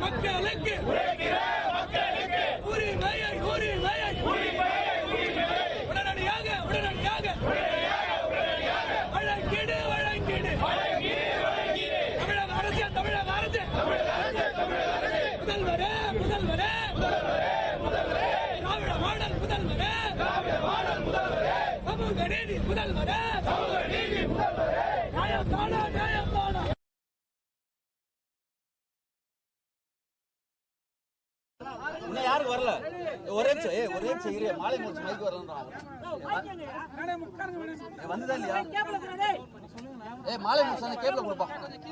மக்களுக்கு இன்னும் யாருக்கு வரல ஒரே நிமிஷம் ஏய் ஒரே நிமிஷம் இரு மாலை முடிச்சு மைக் வரலன்றான் ஏய், வந்துதா இல்லையா ஏய் மாலை முடிச்சு அந்த கேப்ல கொடுப்பா மைக்கு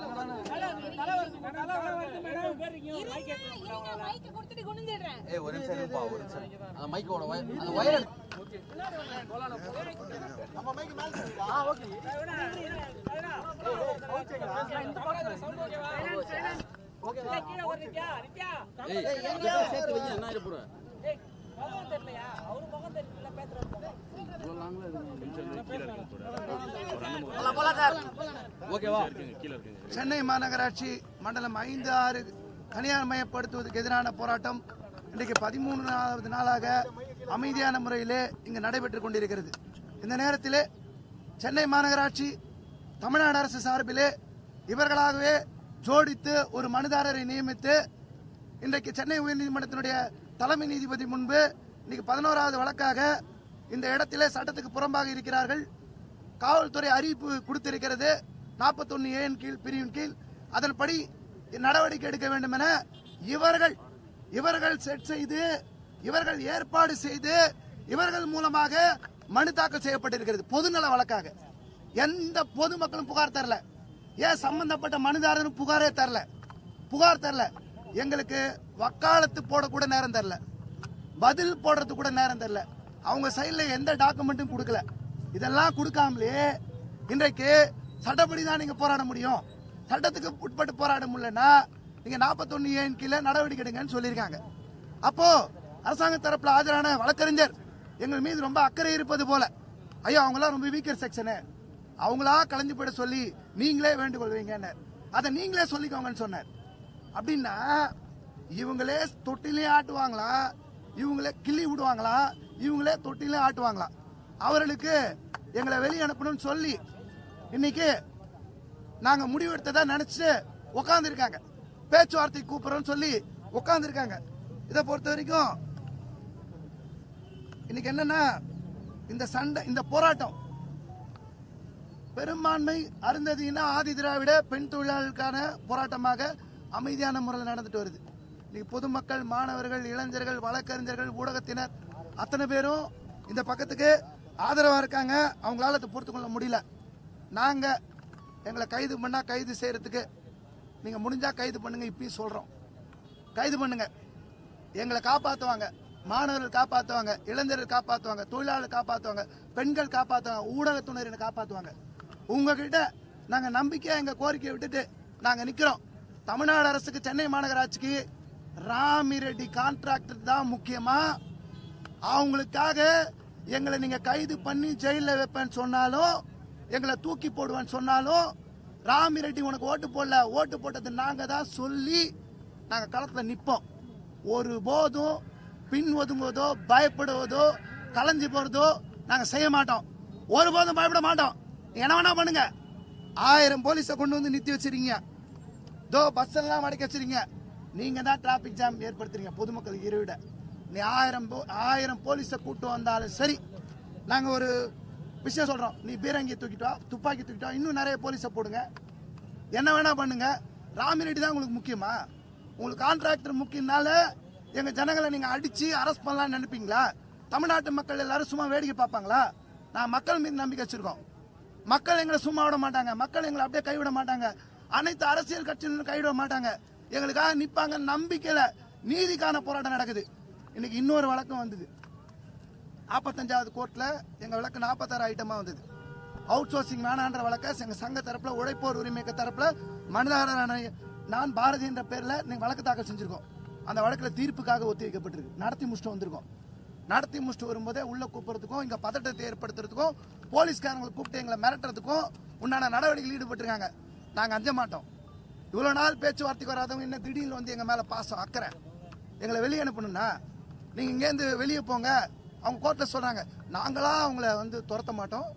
ஏய் ஒரு நிமிஷம் இருப்பா ஒரு நிமிஷம் அந்த மைக்கோட அந்த போற ஓகேவா சென்னை மாநகராட்சி மண்டலம் ஐந்து ஆறு தனியார் மயப்படுத்துவதற்கு எதிரான போராட்டம் இன்றைக்கு பதிமூணாவது நாளாக அமைதியான முறையிலே இங்கு நடைபெற்றுக் கொண்டிருக்கிறது. இந்த நேரத்திலே சென்னை மாநகராட்சி தமிழ்நாடு அரசு சார்பிலே இவர்களாகவே ஜோடித்து ஒரு மனுதாரரை நியமித்து இன்றைக்கு சென்னை உயர்நீதிமன்றத்தினுடைய தலைமை நீதிபதி முன்பு இன்னைக்கு பதினோராவது வழக்காக இந்த இடத்திலே சட்டத்துக்கு புறம்பாக இருக்கிறார்கள். காவல்துறை அறிவிப்பு கொடுத்திருக்கிறது. நாற்பத்தொன்னு ஏன் கீழ் பிரிவின் கீழ். அதன்படி நடவடிக்கை எடுக்க வேண்டும் என இவர்கள் இவர்கள் செட் செய்து இவர்கள் ஏற்பாடு செய்து இவர்கள் மூலமாக மனு தாக்கல் செய்யப்பட்டிருக்கிறது. பொதுநல வழக்காக. எந்த பொதுமக்களும் புகார் தரல. ஏன் சம்பந்தப்பட்ட மனுதாரரும் புகாரே தரல? புகார் தரல. எங்களுக்கு வக்காலத்து போடக்கூட நேரம் தரல. பதில் போடுறது கூட நேரம் தரல. அவங்க சைடில் எந்த டாக்குமெண்ட்டும் கொடுக்கல. இதெல்லாம் கொடுக்காமலே இன்றைக்கு சட்டப்படி தான் நீங்கள் போராட முடியும். சட்டத்துக்கு உட்பட்டு போராட முடியலன்னா நீங்கள் நாற்பத்தொன்னு ஏன் கீழே நடவடிக்கை எடுங்கன்னு சொல்லியிருக்காங்க. அப்போது அரசாங்க தரப்பில் ஆஜரான வழக்கறிஞர் எங்கள் மீது ரொம்ப அக்கறை இருப்பது போல. ஐயோ அவங்களாம் ரொம்ப வீக்கர் செக்ஷனு அவங்களா கலைஞ்சு போயிட சொல்லி நீங்களே வேண்டுகொள்வீங்கன்னு அதை நீங்களே சொல்லிக்கோங்கன்னு சொன்னார். அப்படின்னா இவங்களே தொட்டிலே ஆட்டுவாங்களா? இவங்களே கிள்ளி விடுவாங்களா? இவங்களே தொட்டிலே ஆட்டுவாங்களா? அவர்களுக்கு எங்களை வெளியே அனுப்பணும்னு சொல்லி இன்னைக்கு நாங்க முடிவெடுத்ததா நினைச்சு உட்காந்துருக்காங்க பேச்சுவார்த்தை கூப்பிடுறோம்னு சொல்லி உட்காந்துருக்காங்க இதை பொறுத்த வரைக்கும் இன்னைக்கு என்னன்னா இந்த சண்டை இந்த போராட்டம் பெரும்பான்மை அருந்ததினா ஆதி திராவிட பெண் தொழிலாளர்களுக்கான போராட்டமாக அமைதியான முறையில் நடந்துட்டு வருது. இன்னைக்கு பொதுமக்கள் மாணவர்கள் இளைஞர்கள் வழக்கறிஞர்கள் ஊடகத்தினர் அத்தனை பேரும் இந்த பக்கத்துக்கு ஆதரவாக இருக்காங்க. அவங்களால அதை பொறுத்து கொள்ள முடியல. நாங்கள் எங்களை கைது பண்ணால் கைது செய்கிறதுக்கு நீங்கள் முடிஞ்சால் கைது பண்ணுங்கள் இப்பயும் சொல்கிறோம் கைது பண்ணுங்கள் எங்களை காப்பாற்றுவாங்க மாணவர்கள் காப்பாற்றுவாங்க இளைஞர்கள் காப்பாற்றுவாங்க தொழிலாளர் காப்பாற்றுவாங்க பெண்கள் காப்பாத்துவாங்க ஊடகத்துறையினர் காப்பாற்றுவாங்க உங்ககிட்ட நாங்கள் நம்பிக்கையாக எங்கள் கோரிக்கையை விட்டுட்டு நாங்கள் நிற்கிறோம் தமிழ்நாடு அரசுக்கு சென்னை மாநகராட்சிக்கு ராமிரெட்டி கான்ட்ராக்டர் தான் முக்கியமாக அவங்களுக்காக எங்களை நீங்கள் கைது பண்ணி ஜெயிலில் வைப்பேன்னு சொன்னாலும் எங்களை தூக்கி போடுவேன்னு சொன்னாலும் ராமிரெட்டி உனக்கு ஓட்டு போடல ஓட்டு போட்டது நாங்கள் தான் சொல்லி நாங்கள் களத்தில் நிற்போம் ஒரு போதும் பின் ஒதுங்குவதோ பயப்படுவதோ கலைஞ்சு போகிறதோ நாங்கள் செய்ய மாட்டோம். ஒருபோதும் பயப்பட மாட்டோம். என்ன வேணா பண்ணுங்க. ஆயிரம் போலீஸை கொண்டு வந்து நிறுத்தி வச்சிருக்கீங்க. தோ பஸ் எல்லாம் அடைக்க வச்சிருக்கீங்க. நீங்க தான் டிராபிக் ஜாம் ஏற்படுத்துறீங்க பொதுமக்கள் இருவிட. நீ ஆயிரம் போ- ஆயிரம் போலீஸை கூட்டு வந்தாலும் சரி நாங்க ஒரு விஷயம் சொல்றோம். நீ பீரங்கி தூக்கிட்டோம் துப்பாக்கி தூக்கிட்டோம் இன்னும் நிறைய போலீஸை போடுங்க. என்ன வேணா பண்ணுங்க. ராமிரெட்டி தான் உங்களுக்கு முக்கியமா? உங்களுக்கு கான்ட்ராக்டர் முக்கியனால எங்க ஜனங்களை நீங்க அடிச்சு அரெஸ்ட் பண்ணலாம்னு நினைப்பீங்களா? தமிழ்நாட்டு மக்கள் எல்லாரும் சும்மா வேடிக்கை பார்ப்பாங்களா? நான் மக்கள் மீது நம்பிக்கை வச்சிருக்கோம். மக்கள் எங்களை சும்மா விட மாட்டாங்க. மக்கள் எங்களை அப்படியே கைவிட மாட்டாங்க. அனைத்து அரசியல் கட்சியினரும் கைவிட மாட்டாங்க. எங்களுக்காக நிற்பாங்க நம்பிக்கையில் நீதிக்கான போராட்டம் நடக்குது. இன்னைக்கு இன்னொரு வழக்கம் வந்தது. நாற்பத்தஞ்சாவது கோர்ட்டில் எங்கள் வழக்கு நாற்பத்தாறு ஐட்டமாக வந்தது. அவுட் சோர்சிங் வேணான்ற வழக்கை எங்கள் சங்க தரப்பில் உழைப்போர் உரிமை தரப்பில் மனிதாரான நான் பாரதி என்ற பேரில் நீங்கள் வழக்கு தாக்கல் செஞ்சுருக்கோம். அந்த வழக்கில் தீர்ப்புக்காக ஒத்திவைக்கப்பட்டிருக்கு. நடத்தி முடிச்சுட்டு வந்திருக்கோம். நடத்தி முடிச்சுட்டு வரும்போதே உள்ளே கூப்பிட்றதுக்கும் இங்கே பதட்டத்தை ஏற்படுத்துறதுக்கும் போலீஸ்காரங்களை கூப்பிட்டு எங்களை மிரட்டுறதுக்கும் உண்டான நடவடிக்கையில் ஈடுபட்டிருக்காங்க. நாங்கள் அஞ்ச மாட்டோம். இவ்வளோ நாள் பேச்சுவார்த்தைக்கு வராதவங்க இன்னும் திடீர்னு வந்து எங்கள் மேலே பாசம் அக்கறை? எங்களை வெளியே அனுப்பணும்னா? நீங்கள் இங்கேருந்து வெளியே போங்க. அவங்க கோர்ட்டில் சொல்கிறாங்க நாங்களாக அவங்கள வந்து துரத்த மாட்டோம்.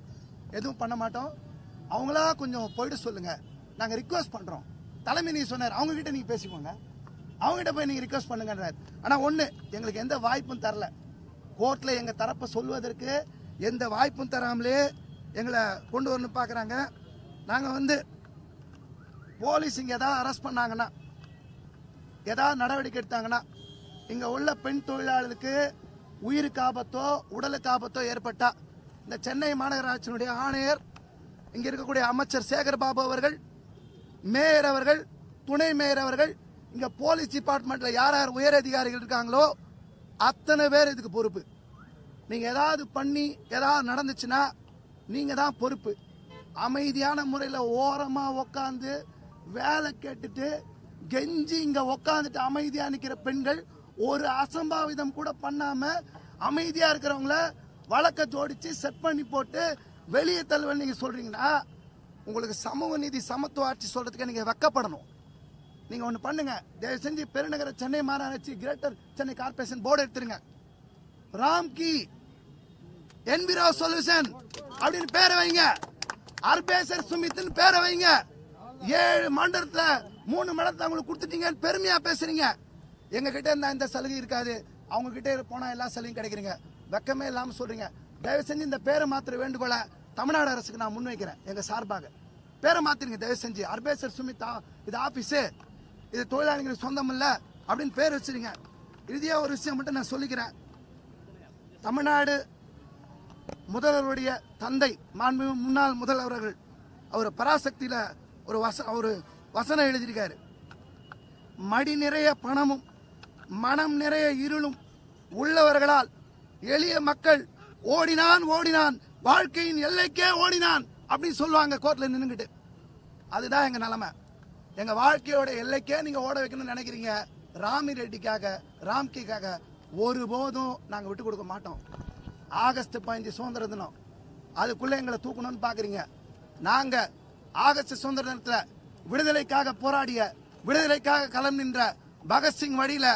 எதுவும் பண்ண மாட்டோம். அவங்களா கொஞ்சம் போயிட்டு சொல்லுங்கள் நாங்கள் ரிக்வஸ்ட் பண்ணுறோம் தலைமை நீங்கள் சொன்னார். அவங்ககிட்ட நீங்கள் பேசிக்கோங்க. அவங்ககிட்ட போய் நீங்கள் ரிக்வஸ்ட் பண்ணுங்கன்றார். ஆனால் ஒன்று எங்களுக்கு எந்த வாய்ப்பும் தரல. கோர்ட்ல எங்க தரப்பை சொல்வதற்கு எந்த வாய்ப்பும் தராமலே எங்களை கொண்டு வரணும் பார்க்குறாங்க. நாங்கள் வந்து போலீஸ் இங்கே ஏதாவது அரெஸ்ட் பண்ணாங்கன்னா ஏதாவது நடவடிக்கை எடுத்தாங்கன்னா இங்கே உள்ள பெண் தொழிலாளர்களுக்கு உயிருக்கு ஆபத்தோ உடலுக்கு ஆபத்தோ ஏற்பட்டா இந்த சென்னை மாநகராட்சியினுடைய ஆணையர் இங்கே இருக்கக்கூடிய அமைச்சர் சேகர் பாபு அவர்கள் மேயர் அவர்கள் துணை மேயர் அவர்கள் இங்க போலீஸ் டிபார்ட்மெண்ட்ல யார் யார் உயர் அதிகாரிகள் இருக்காங்களோ அத்தனை பேர் இதுக்கு பொறுப்பு. நீங்க ஏதாவது பண்ணி ஏதாவது நடந்துச்சுன்னா நீங்க தான் பொறுப்பு. அமைதியான முறையில் ஓரமா உக்காந்து வேலை கேட்டுட்டு கெஞ்சி இங்க உக்காந்துட்டு அமைதியா நிற்கிற பெண்கள் ஒரு அசம்பாவிதம் கூட பண்ணாம அமைதியா இருக்கிறவங்கள வழக்க ஜோடிச்சு செட் பண்ணி போட்டு வெளியே தள்ளுவேன் நீங்க சொல்றீங்கன்னா உங்களுக்கு சமூக நீதி சமத்துவ ஆட்சி சொல்றதுக்கு நீங்க வெக்கப்படணும். நீங்க ஒண்ணு பண்ணுங்க. தயவு செஞ்சு பெருநகர சென்னை மாநகராட்சி கிரேட்டர் சென்னை கார்பரேஷன் போர்டு எடுத்துருங்க. ராம்கி என்விரோ சொல்யூஷன் அப்படின்னு பேரை வைங்க. அர்பேசர் சுமித்னு பேரை வைங்க. ஏழு மண்டலத்துல மூணு மண்டலத்தை அவங்களுக்கு கொடுத்துட்டீங்கன்னு பெருமையா பேசுறீங்க. எங்க கிட்ட இருந்தா இந்த சலுகை இருக்காது. அவங்க கிட்ட போனா எல்லா சலுகையும் கிடைக்கிறீங்க வெக்கமே இல்லாம சொல்றீங்க. தயவு செஞ்சு இந்த பேரை மாத்திர வேண்டுகோளை தமிழ்நாடு அரசுக்கு நான் முன்வைக்கிறேன் எங்க சார்பாக. பேரை மாத்திருங்க தயவு செஞ்சு அர்பேசர் சுமிதா இது ஆபீஸு. இது தொழிலாளிகளுக்கு சொந்தம் இல்ல அப்படின்னு பேர் வச்சிருங்க. இறுதியா ஒரு விஷயம் மட்டும் நான் சொல்லிக்கிறேன். தமிழ்நாடு முதல்வருடைய தந்தை மாண்பு முன்னாள் முதல்வர்கள் அவர் பராசக்தியில ஒரு வச ஒரு வசனம் எழுதியிருக்காரு. மடி நிறைய பணமும் மனம் நிறைய இருளும் உள்ளவர்களால் எளிய மக்கள் ஓடினான் ஓடினான். வாழ்க்கையின் எல்லைக்கே ஓடினான் அப்படின்னு சொல்லுவாங்க கோர்ட்ல நின்றுக்கிட்டு அதுதான் எங்க நிலைமை. எங்க வாழ்க்கையோட எல்லைக்கே நீங்க ஓட வைக்கணும்னு நினைக்கிறீங்க. ராமி ரெட்டிக்காக ராம்கிக்காக ஒருபோதும் நாங்க விட்டு கொடுக்க மாட்டோம். ஆகஸ்ட் பதினஞ்சு சுதந்திர தினம். அதுக்குள்ள எங்களை தூக்கணும்னு பாக்குறீங்க. நாங்க ஆகஸ்ட் சுதந்திர தினத்துல விடுதலைக்காக போராடிய விடுதலைக்காக களம் நின்ற பகத்சிங் வழியில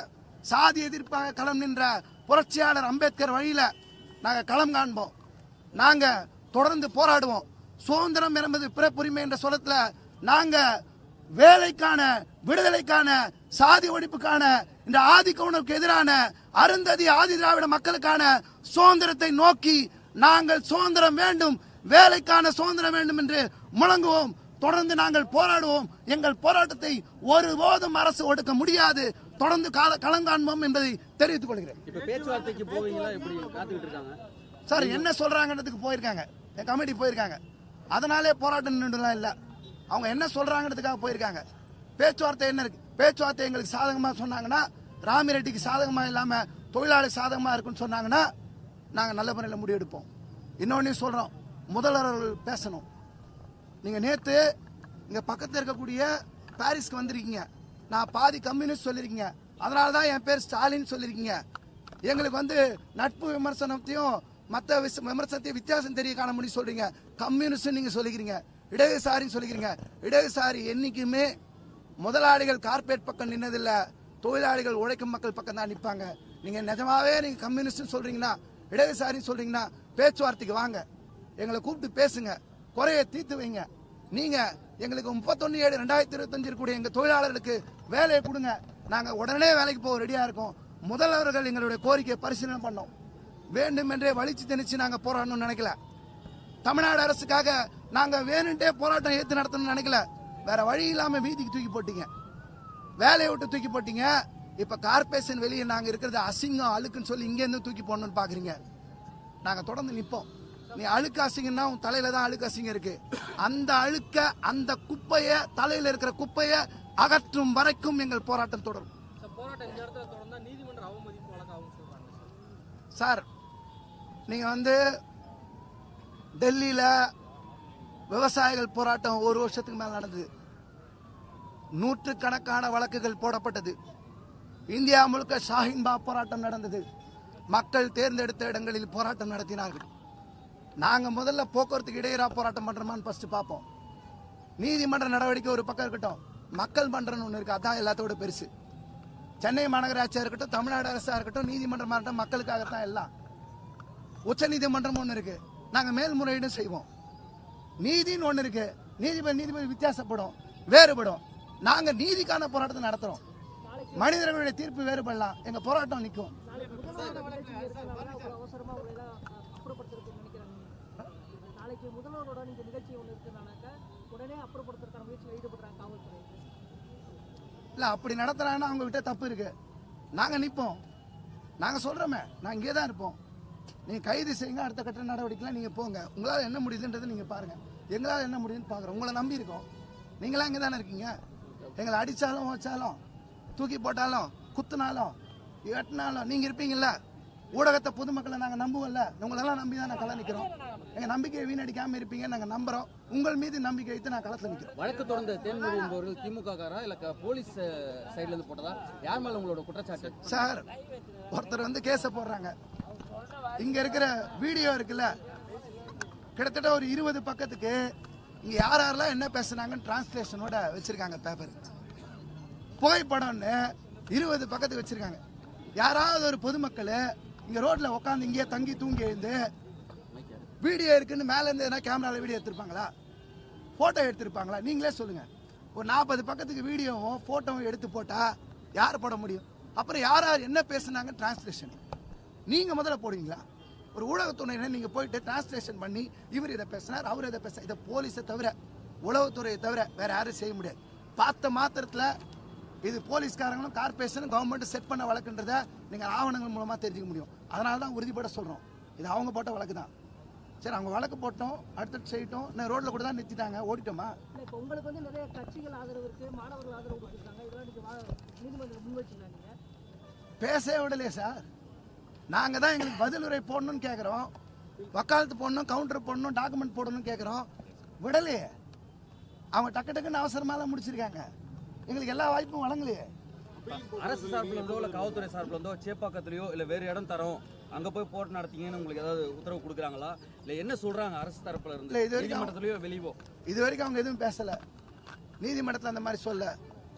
சாதி எதிர்ப்பாக களம் நின்ற புரட்சியாளர் அம்பேத்கர் வழியில நாங்க களம் காண்போம். நாங்க தொடர்ந்து போராடுவோம். சுதந்திரம் என்பது பிறப்புரிமை என்ற சொல்லத்துல நாங்கள் வேலைக்கான விடுதலைக்கான சாதி ஒழிப்புக்கான இந்த ஆதிக்க உணர்வுக்கு எதிரான அருந்ததி ஆதி திராவிட மக்களுக்கான சுதந்திரத்தை நோக்கி நாங்கள் சுதந்திரம் வேண்டும் வேலைக்கான சுதந்திரம் வேண்டும் என்று முழங்குவோம். தொடர்ந்து நாங்கள் போராடுவோம். எங்கள் போராட்டத்தை ஒருபோதும் அரசு ஒடுக்க முடியாது. தொடர்ந்து கால களங்காண்போம் என்பதை தெரிவித்துக் கொள்கிறேன். சார் என்ன சொல்றாங்கன்றதுக்கு போயிருக்காங்க. கமிட்டி போயிருக்காங்க. அதனாலே போராட்டம் நின்றுலாம் இல்ல. அவங்க என்ன சொல்றாங்கன்றதுக்காக போயிருக்காங்க. பேச்சுவார்த்தை என்ன இருக்கு? பேச்சுவார்த்தை எங்களுக்கு சாதகமா சொன்னாங்கன்னா ராமி ரெட்டிக்கு சாதகமா இல்லாம தொழிலாளி சாதகமா இருக்குன்னு சொன்னாங்கன்னா நாங்க நல்ல முறையில் முடிவெடுப்போம். இன்னொன்னு சொல்றோம் முதல்வர் அவர்கள் பேசணும். நீங்க நேத்து இங்க பக்கத்தில் இருக்கக்கூடிய பாரிஸ்க்கு வந்திருக்கீங்க. நான் பாதி கம்யூனிஸ்ட் சொல்லிருக்கீங்க. அதனால தான் என் பேர் ஸ்டாலின் சொல்லியிருக்கீங்க எங்களுக்கு வந்து நட்பு விமர்சனத்தையும் மற்ற விமர்சனத்தையும் வித்தியாசம் தெரிய காண முடியும் சொல்றீங்க. கம்யூனிஸ்ட் நீங்க சொல்லிக்கிறீங்க. இடதுசாரின்னு சொல்லிக்கிறீங்க. இடதுசாரி என்றைக்குமே முதலாளிகள் கார்ப்பரேட் பக்கம் நின்னதில்லை. தொழிலாளிகள் உழைக்கும் மக்கள் பக்கம் தான் நிற்பாங்க. நீங்கள் நிஜமாவே நீங்கள் கம்யூனிஸ்ட்னு சொல்கிறீங்கன்னா இடதுசாரின்னு சொல்கிறீங்கன்னா பேச்சுவார்த்தைக்கு வாங்க. எங்களை கூப்பிட்டு பேசுங்க. குறைய தீர்த்து வைங்க. நீங்கள் எங்களுக்கு முப்பத்தொன்று ஏழு ரெண்டாயிரத்தி இருபத்தஞ்சு இருக்கக்கூடிய எங்கள் தொழிலாளர்களுக்கு வேலையை கொடுங்க. நாங்கள் உடனே வேலைக்கு போக ரெடியாக இருக்கோம். முதல்வர்கள் எங்களுடைய கோரிக்கையை பரிசீலனை பண்ணோம். வேண்டும் என்றே வலிச்சு திணிச்சு நாங்கள் போராடணும்னு நினைக்கல. தமிழ்நாடு அரசுக்காக நாங்க வேணுன்ட்டே போராட்டம் ஏத்து நடத்தணும்னு நினைக்கல. வேற வழி இல்லாம வீதிக்கு தூக்கி போட்டீங்க. வேலையை விட்டு தூக்கி போட்டீங்க. இப்ப கார்பரேஷன் வெளியே நாங்க இருக்கிறது அசிங்கம் அழுக்குன்னு சொல்லி இங்க இருந்து தூக்கி போடணும்னு பாக்குறீங்க. நாங்க தொடர்ந்து நிப்போம். நீ அழுக்கு அசிங்கம்னா உன் தலையில தான் அழுக்கு அசிங்கம் இருக்கு. அந்த அழுக்க அந்த குப்பைய தலையில இருக்கிற குப்பைய அகற்றும் வரைக்கும் எங்கள் போராட்டம் தொடரும். சார் நீங்க வந்து டெல்லியில் விவசாயிகள் போராட்டம் ஒரு வருஷத்துக்கு மேல் நடந்தது. நூற்றுக்கணக்கான வழக்குகள் போடப்பட்டது. இந்தியா முழுக்க ஷாஹின்பா போராட்டம் நடந்தது. மக்கள் தேர்ந்தெடுத்த இடங்களில் போராட்டம் நடத்தினார்கள். நாங்கள் முதல்ல போக்குவரத்துக்கு இடையிறா போராட்டம் பண்ணுறோமான்னு ஃபஸ்ட்டு பார்ப்போம். நீதிமன்ற நடவடிக்கை ஒரு பக்கம் இருக்கட்டும். மக்கள் மன்றம்னு ஒன்று இருக்குது அதான் எல்லாத்தோட பெருசு. சென்னை மாநகராட்சியாக இருக்கட்டும் தமிழ்நாடு அரசாக இருக்கட்டும் நீதிமன்றமாக இருக்கட்டும் மக்களுக்காகத்தான் எல்லாம். உச்சநீதிமன்றமும் ஒன்று இருக்குது நாங்கள் மேல்முறையீடும் செய்வோம். நீதின்னு ஒன்று இருக்கு. நீதிபதி நீதிபதி வித்தியாசப்படும் வேறுபடும். நாங்கள் நீதிக்கான போராட்டத்தை நடத்துகிறோம் மனிதர்களுடைய தீர்ப்பு வேறுபடலாம். எங்கள் போராட்டம் நிற்கும் நாளைக்கு முதல்வரோட நீங்க நிகழ்ச்சி ஒன்று உடனே அப்புறப்படுத்துறதுக்கான முயற்சியில் ஈடுபடுறாங்க காவல்துறை இல்லை அப்படி நடத்துறாங்கன்னா அவங்க விட்ட தப்பு இருக்கு. நாங்கள் நிற்போம் நாங்கள் சொல்கிறோமே நாங்கள் இங்கே தான் இருப்போம். நீங்கள் கைது செய்யுங்க அடுத்த கட்ட நடவடிக்கைலாம் நீங்கள் போங்க. உங்களால் என்ன முடியுதுன்றதை நீங்கள் பாருங்கள் எங்களால் என்ன முடியுதுன்னு பார்க்குறோம் உங்களை நம்பி இருக்கோம். நீங்களாம் இங்கே தானே இருக்கீங்க? எங்களை அடித்தாலும் வச்சாலும் தூக்கி போட்டாலும் குத்துனாலும் வெட்டினாலும் நீங்கள் இருப்பீங்கல்ல? ஊடகத்தை பொதுமக்களை நாங்கள் நம்புவோம்ல? உங்களெல்லாம் நம்பி தான் நான் களம் நிற்கிறோம் எங்கள் நம்பிக்கையை வீணடிக்காமல் இருப்பீங்கன்னு நாங்கள் நம்புகிறோம் உங்கள் மீது நம்பிக்கை வைத்து நான் களத்தில் நிற்கிறோம் வழக்கு தொடர்ந்த தேன்மொழி என்பவர்கள் திமுக காரா இல்ல போலீஸ் சைடுல இருந்து போட்டதா? யார் மேல உங்களோட குற்றச்சாட்டு? சார் ஒருத்தர் வந்து கேஸை போடுறாங்க. இங்க இருக்கிற வீடியோ இருக்குல்ல? கிட்டத்தட்ட ஒரு இருபது பக்கத்துக்கு இங்க யார் யாரெல்லாம் என்ன பேசுனாங்கன்னு டிரான்ஸ்லேஷனோட வச்சிருக்காங்க பேப்பர் புகைப்படம்னு இருபது பக்கத்துக்கு வச்சிருக்காங்க. யாராவது ஒரு பொதுமக்கள் இங்க ரோட்ல உட்காந்து இங்கேயே தங்கி தூங்கி எழுந்து வீடியோ இருக்குன்னு மேல இருந்து எதனா கேமரால வீடியோ எடுத்திருப்பாங்களா? போட்டோ எடுத்திருப்பாங்களா? நீங்களே சொல்லுங்க. ஒரு நாற்பது பக்கத்துக்கு வீடியோவும் போட்டோவும் எடுத்து போட்டா யார் போட முடியும்? அப்புறம் யார் யார் என்ன பேசுனாங்க டிரான்ஸ்லேஷன் நீங்க முதல்ல போடுவீங்களா? ஒரு ஊடகத்துறையினர் நீங்க போயிட்டு டிரான்ஸ்லேஷன் பண்ணி இவர் இதை பேசினார் அவர் இதை பேச இதை போலீஸை தவிர உளவுத்துறையை தவிர வேற யாரும் செய்ய முடியாது. பார்த்த மாத்திரத்துல இது போலீஸ்காரங்களும் கார்பரேஷனும் கவர்மெண்ட் செட் பண்ண வழக்குன்றத நீங்க ஆவணங்கள் மூலமா தெரிஞ்சுக்க முடியும். அதனால தான் உறுதிப்பட சொல்றோம். இது அவங்க போட்ட வழக்கு தான். சரி அவங்க வழக்கு போட்டோம் அடுத்தடுத்து செய்யட்டும். நான் ரோட்ல கூட தான் நிறுத்திட்டாங்க. ஓடிட்டோமா? உங்களுக்கு வந்து நிறைய கட்சிகள் ஆதரவு இருக்கு மாணவர்கள் ஆதரவு கொடுத்துருக்காங்க. இதெல்லாம் நீங்க வா- நீதிமன்றம் முன்வச்சிருக்காங்க நீங்க பேசவே விடலையே சார். நாங்கள் தான் எங்களுக்கு பதிலுரை போடணும்னு கேட்குறோம் வக்காலத்து போடணும் கவுண்டர் போடணும் டாக்குமெண்ட் போடணும்னு கேட்குறோம் விடலையே. அவங்க டக்கு டக்குன்னு அவசரமாலாம் முடிச்சிருக்காங்க. எங்களுக்கு எல்லா வாய்ப்பும் வழங்கலையே. அரசு சார்பில் இருந்தோ இல்ல காவல்துறை சார்பில் இருந்தோ சேப்பாக்கத்துலயோ இல்ல வேற இடம் தரோம் அங்க போய் போராட்டம் நடத்தீங்கன்னு உங்களுக்கு ஏதாவது உத்தரவு கொடுக்குறாங்களா? இல்ல என்ன சொல்றாங்க அரசு தரப்புல இருந்து? இது வரைக்கும் நீதிமன்றத்திலயோ வெளியவோ? இது வரைக்கும் அவங்க எதுவும் பேசலை. நீதிமன்றத்தில் அந்த மாதிரி சொல்ல.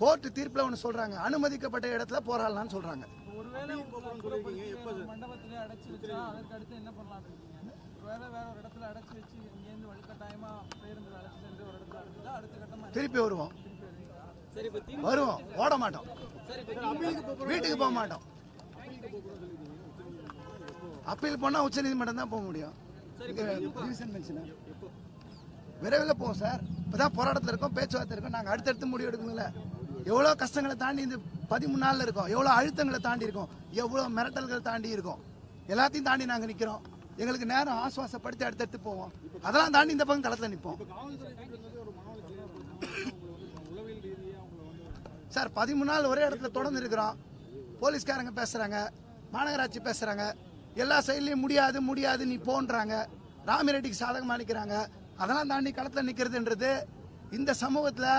கோர்ட்டு தீர்ப்பில் ஒன்று சொல்கிறாங்க அனுமதிக்கப்பட்ட இடத்துல போராடலாம்னு சொல்கிறாங்க ஒருவேளை மண்டபத்திலே அடைச்சு வச்சா அதற்கு அடுத்து என்ன பண்ணலாம் இருக்கீங்க? ஒருவேளை வேற ஒரு இடத்துல அடைச்சு வச்சு இங்கேருந்து வலுக்கட்டாயமா பேருந்து அழைச்சு சென்று ஒரு இடத்துல அடைச்சா அடுத்த கட்டமா திருப்பி வருவோம். சரி இப்போ வருவோம். ஓட மாட்டோம். வீட்டுக்கு போக மாட்டோம். அப்பீல் போனா உச்ச நீதிமன்றம் தான் போக முடியும். விரைவில் போவோம் சார். இப்பதான் போராட்டத்தில் இருக்கோம் பேச்சுவார்த்தை இருக்கோம். நாங்கள் அடுத்தடுத்து முடிவு எடுக்கணும்ல. எவ்வளோ கஷ்டங்களை தாண்டி இந்த பதிமூணு நாளில் இருக்கோம். எவ்வளோ அழுத்தங்களை தாண்டி இருக்கோம். எவ்வளோ மிரட்டல்களை தாண்டி இருக்கோம். எல்லாத்தையும் தாண்டி நாங்கள் நிற்கிறோம் எங்களுக்கு நேரம் ஆசுவாசப்படுத்தி அடுத்தடுத்து போவோம். அதெல்லாம் தாண்டி இந்த பக்கம் களத்தில் நிற்போம் சார் பதிமூணு நாள் ஒரே இடத்துல தொடர்ந்து இருக்கிறோம். போலீஸ்காரங்க பேசுகிறாங்க மாநகராட்சி பேசுகிறாங்க எல்லா சைட்லயும் முடியாது முடியாது நீ போன்றாங்க. ராமிரெட்டிக்கு சாதகமாக நிற்கிறாங்க அதெல்லாம் தாண்டி களத்தில் நிற்கிறதுன்றது இந்த சமூகத்தில்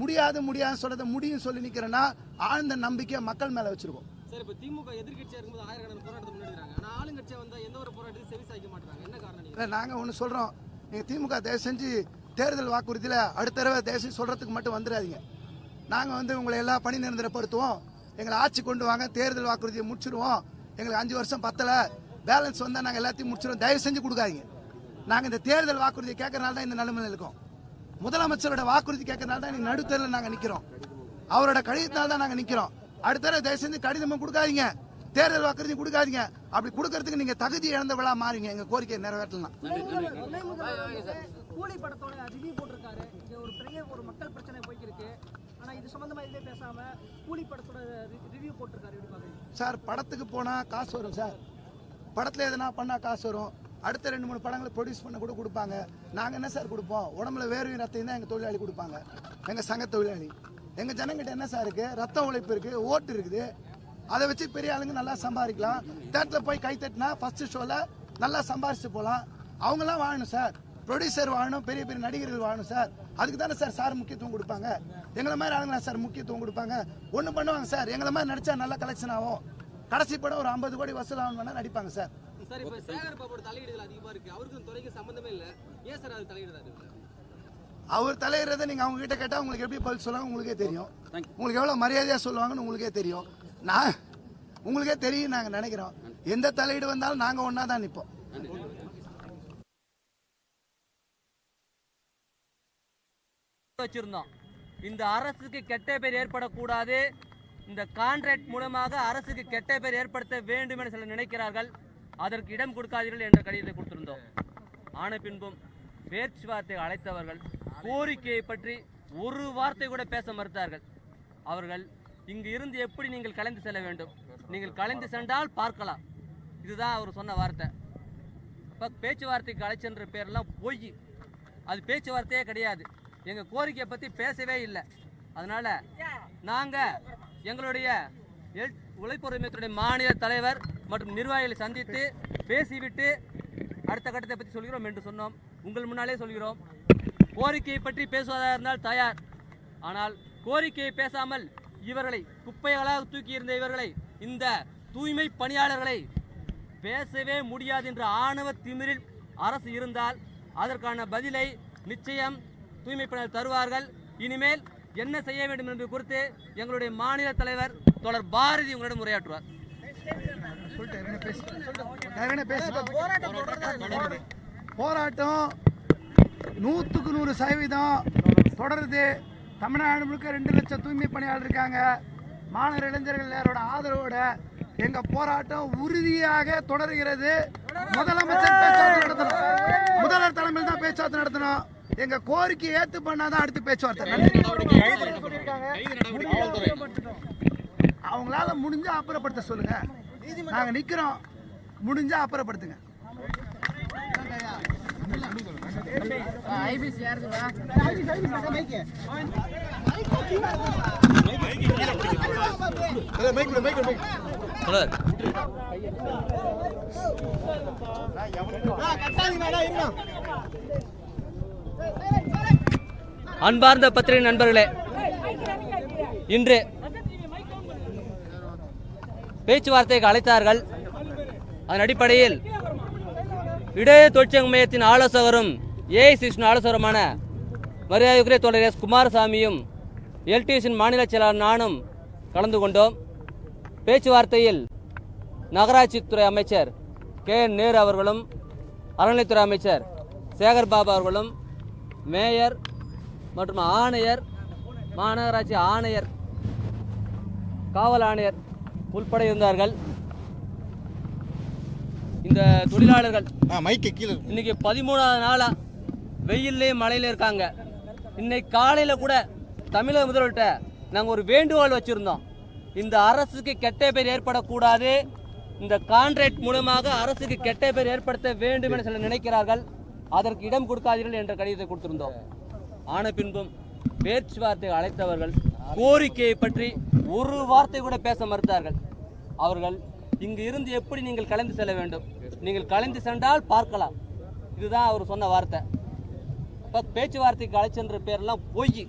முடியாது முடியாதுன்னு சொல்றதை முடியும் சொல்லி நிக்கிறேன்னா ஆழ்ந்த நம்பிக்கை மக்கள் மேல வச்சிருக்கோம். சார் இப்போ திமுக எதிர்க்கட்சியா இருக்கும்போது ஆயிரக்கணக்கான போராட்டத்தை முன்னெடுக்கிறாங்க ஆனா ஆளுங்கட்சியா வந்தா எந்த ஒரு போராட்டத்தையும் செவி சாய்க்க மாட்டாங்க. என்ன காரணம் நீங்க? ஒன்று சொல்கிறோம் நீங்கள் திமுக தயவு செஞ்சு தேர்தல் வாக்குறுதியில் அடுத்த தடவை தயவு செஞ்சு சொல்கிறதுக்கு மட்டும் வந்துடாதீங்க. நாங்கள் வந்து உங்களை எல்லா பணி நிரந்தரப்படுத்துவோம். எங்களை ஆட்சி கொண்டு வாங்க தேர்தல் வாக்குறுதியை முடிச்சிருவோம். எங்களுக்கு அஞ்சு வருஷம் பத்தலை. பேலன்ஸ் வந்தால் நாங்கள் எல்லாத்தையும் முடிச்சிருவோம். தயவு செஞ்சு கொடுக்காதீங்க. நாங்கள் இந்த தேர்தல் வாக்குறுதியை கேட்கறனால தான் இந்த நிலைமையில் இருக்கோம். முதலமைச்சரோட வாக்குறுதி கேட்கறனால தான் இன்னைக்கு நடுத்தரில் நாங்கள் நிற்கிறோம் அவரோட கடிதத்தினால தான் நாங்கள் நிற்கிறோம் அடுத்த தடவை தயவு செஞ்சு கடிதமும் கொடுக்காதீங்க. தேர்தல் வாக்குறுதி கொடுக்காதீங்க. அப்படி கொடுக்கறதுக்கு நீங்க தகுதி இழந்தவளா மாறுங்க. எங்க கோரிக்கையை நிறைவேற்றலாம். கூலி படத்தோட ரிவ்யூ போட்டிருக்காரு. இது ஒரு பெரிய ஒரு மக்கள் பிரச்சனை போய்க்கு இருக்கு ஆனா இது சம்பந்தமா எதுவுமே பேசாம கூலி படத்தோட ரிவ்யூ போட்டிருக்காரு. சார் படத்துக்கு போனா காசு வரும் சார். படத்துல எதனா பண்ணா காசு வரும். அடுத்த ரெண்டு மூணு படங்களை ப்ரொடியூஸ் பண்ண கூட கொடுப்பாங்க. நாங்கள் என்ன சார் கொடுப்போம்? உடம்புல வேர்வை ரத்தையும் தான் எங்கள் தொழிலாளி கொடுப்பாங்க. எங்கள் சங்க தொழிலாளி. எங்கள் ஜனங்கிட்ட என்ன சார் இருக்குது ரத்த உழைப்பு இருக்குது ஓட்டு இருக்குது. அதை வச்சு பெரிய ஆளுங்க நல்லா சம்பாதிக்கலாம். தேட்டரில் போய் கை தட்டினா ஃபஸ்ட்டு ஷோவில் நல்லா சம்பாரிச்சு போகலாம். அவங்கெல்லாம் வாழணும் சார். ப்ரொடியூசர் வாழணும் பெரிய பெரிய நடிகர்கள் வாழணும் சார். அதுக்கு தானே சார் சார் முக்கியத்துவம் கொடுப்பாங்க. எங்களை மாதிரி ஆளுங்களா சார் முக்கியத்துவம் கொடுப்பாங்க? ஒன்று பண்ணுவாங்க சார். எங்களை மாதிரி நடித்தா நல்லா கலெக்ஷன் ஆகும். கடைசி படம் ஒரு ஐம்பது கோடி வசூல் ஆகணும் வேணா நடிப்பாங்க சார். சார் இப்போ சேகர் பாபோட தலையீடுகள் அதிகமா இருக்கு. அவருக்கும் துறைக்கு சம்பந்தமே இல்ல. ஏன் சார் அது தலையிடுறாரு அவர் தலையிடுறதை நீங்க அவங்க கிட்ட கேட்டா உங்களுக்கு எப்படி பதில் சொல்லுவாங்க உங்களுக்கே தெரியும். உங்களுக்கு எவ்வளவு மரியாதையா சொல்லுவாங்கன்னு உங்களுக்கே தெரியும். நான் உங்களுக்கே தெரியும் நாங்க நினைக்கிறோம். எந்த தலையீடு வந்தாலும் நாங்க ஒன்னா தான் நிற்போம் வச்சிருந்தோம். இந்த அரசுக்கு கெட்ட பேர் ஏற்படக்கூடாது. இந்த கான்ட்ராக்ட் மூலமாக அரசுக்கு கெட்ட பேர் ஏற்படுத்த வேண்டும் என சிலர் நினைக்கிறார்கள். அதற்கு இடம் கொடுக்காதீர்கள் என்ற கடிதத்தை கொடுத்திருந்தோம். ஆன பின்பும் பேச்சுவார்த்தை அழைத்தவர்கள் கோரிக்கையை பற்றி ஒரு வார்த்தை கூட பேச மறுத்தார்கள். அவர்கள் இங்கு இருந்து எப்படி நீங்கள் கலைந்து செல்ல வேண்டும்? நீங்கள் கலைந்து சென்றால் பார்க்கலாம். இதுதான் அவர் சொன்ன வார்த்தை. இப்போ பேச்சுவார்த்தைக்கு அழைச்சென்ற பேரெல்லாம் பொய். அது பேச்சுவார்த்தையே கிடையாது. எங்கள் கோரிக்கையை பற்றி பேசவே இல்லை. அதனால் நாங்கள் எங்களுடைய எல் உழைப்புரிமையத்துடைய மாநில தலைவர் மற்றும் நிர்வாகிகளை சந்தித்து பேசிவிட்டு அடுத்த கட்டத்தை பற்றி சொல்கிறோம் என்று சொன்னோம். உங்கள் முன்னாலே சொல்கிறோம். கோரிக்கையை பற்றி பேசுவதாக இருந்தால் தயார். ஆனால் கோரிக்கையை பேசாமல் இவர்களை குப்பைகளாக தூக்கி இருந்த இவர்களை இந்த தூய்மை பணியாளர்களை பேசவே முடியாது என்ற ஆணவ திமிரில் அரசு இருந்தால் அதற்கான பதிலை நிச்சயம் தூய்மை பணியாளர் தருவார்கள். இனிமேல் என்ன செய்ய வேண்டும் என்பது குறித்து எங்களுடைய மாநில தலைவர் தொடர் பாரதி உங்களிடம் உரையாற்றுவார். போராட்டம் நூற்றுக்கு நூறு சதவீதம் தொடருது. தமிழ்நாடு முழுக்க ரெண்டு லட்சம் தூய்மை பணியாளர் இருக்காங்க. மாணவர் இளைஞர்கள் எல்லாரோட ஆதரவோட எங்க போராட்டம் உறுதியாக தொடர்கிறது. முதலமைச்சர் பேச்சுவார்த்தை நடத்தணும். முதல்வர் தலைமையில் தான் பேச்சுவார்த்தை நடத்தணும். எங்க கோரிக்கை ஏத்து பண்ணாதான் அடுத்து பேச்சுவார்த்தை. முடிஞ்சா அப்புறப்படுத்த சொல்லுங்க. நாங்க நிக்கிறோம். முடிஞ்சா அப்புறப்படுத்துங்க. அன்பார்ந்த பத்திரிகை நண்பர்களே இன்று பேச்சுவார்த்தைக்கு அழைத்தார்கள். அதன் அடிப்படையில் இடையே தொழிற்சங்க மையத்தின் ஆலோசகரும் ஏஐசிசின் ஆலோசகருமான மரியாதைக்குரிய தோழர் எஸ் குமாரசாமியும் எல்டிஎஸின் மாநில செயலாளர் நானும் கலந்து கொண்டோம். பேச்சுவார்த்தையில் நகராட்சித்துறை அமைச்சர் கே என் நேரு அவர்களும் அறநிலைத்துறை அமைச்சர் சேகர் பாபு அவர்களும் மேயர் மற்றும் ஆணையர் மாநகராட்சி ஆணையர் காவல் ஆணையர் உள்பட இருந்தார்கள் இந்த தொழிலாளர்கள் மைக்கு கீழே இன்னைக்கு பதிமூணாவது நாளா வெயில்லையும் மழையில இருக்காங்க. இன்னைக்கு காலையில கூட தமிழக முதல்வர்கிட்ட நாங்கள் ஒரு வேண்டுகோள் வச்சிருந்தோம். இந்த அரசுக்கு கெட்ட பேர் ஏற்படக்கூடாது. இந்த கான்ட்ராக்ட் மூலமாக அரசுக்கு கெட்ட பேர் ஏற்படுத்த வேண்டும் என சிலர் நினைக்கிறார்கள். அதற்கு இடம் கொடுக்காதீர்கள் என்ற கடிதத்தை கொடுத்திருந்தோம். ஆன பின்பும் பேச்சுவார்த்தை அழைத்தவர்கள் கோரிக்கையை பற்றி ஒரு வார்த்தை கூட பேச மறுத்தார்கள். அவர்கள் இங்கு இருந்து எப்படி நீங்கள் கலந்து செல்ல வேண்டும்? நீங்கள் கலந்து சென்றால் பார்க்கலாம். இதுதான் அவர் சொன்ன வார்த்தை. இப்போ பேச்சுவார்த்தைக்கு அழைச்சன்ற பேரெல்லாம் பொய்.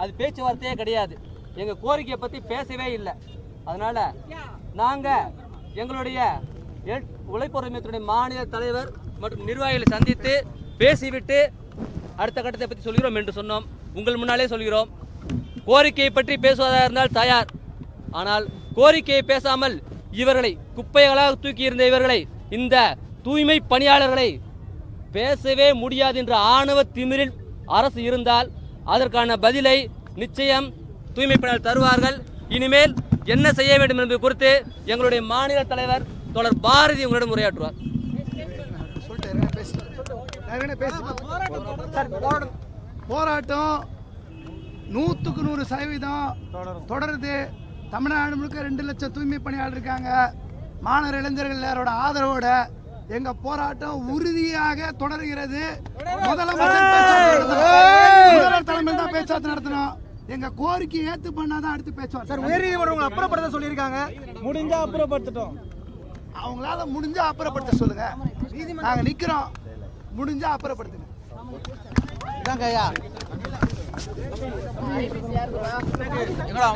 அது பேச்சுவார்த்தையே கிடையாது. எங்கள் கோரிக்கையை பற்றி பேசவே இல்லை. அதனால் நாங்கள் எங்களுடைய உழைப்புரிமையத்துடைய மாநில தலைவர் மற்றும் நிர்வாகிகளை சந்தித்து பேசிவிட்டு அடுத்த கட்டத்தை பற்றி சொல்கிறோம் என்று சொன்னோம். உங்கள் முன்னாலே சொல்கிறோம். கோரிக்கையை பற்றி பேசுவதாக இருந்தால் தயார். ஆனால் கோரிக்கையை பேசாமல் இவர்களை குப்பைகளாக தூக்கி இருந்த இவர்களை இந்த தூய்மை பணியாளர்களை பேசவே முடியாது என்ற ஆணவ திமிரில் அரசு இருந்தால் அதற்கான பதிலை நிச்சயம் தூய்மை பணியாளர் தருவார்கள். இனிமேல் என்ன செய்ய வேண்டும் என்பது குறித்து எங்களுடைய மாநில தலைவர் தொடர் பாரதி உங்களிடம் உரையாற்றுவார். போராட்டம். நூற்றுக்கு நூறு சதவீதம் தொடருது. தமிழ்நாடு முழுக்க ரெண்டு லட்சம் தூய்மை பணியாளர் இருக்காங்க. மாணவர் இளைஞர்கள் எல்லாரோட ஆதரவோட எங்க போராட்டம் உறுதியாக தொடர்கிறது. முதலமைச்சர் தலைமையில் தான் பேச்சுவார்த்தை நடத்தணும். எங்க கோரிக்கை ஏத்து பண்ணாதான் அடுத்து பேச்சுவார்த்தை உயர்நீதிமன்றம் உங்களை அப்புறப்படுத்த சொல்லியிருக்காங்க. முடிஞ்சா அப்புறப்படுத்தட்டும். அவங்களால முடிஞ்சா அப்புறப்படுத்த சொல்லுங்க. நாங்க நிக்கிறோம். முடிஞ்சா அப்புறப்படுத்துங்க. இதாங்க ஐயா. ഇങ്ങോട്ടാ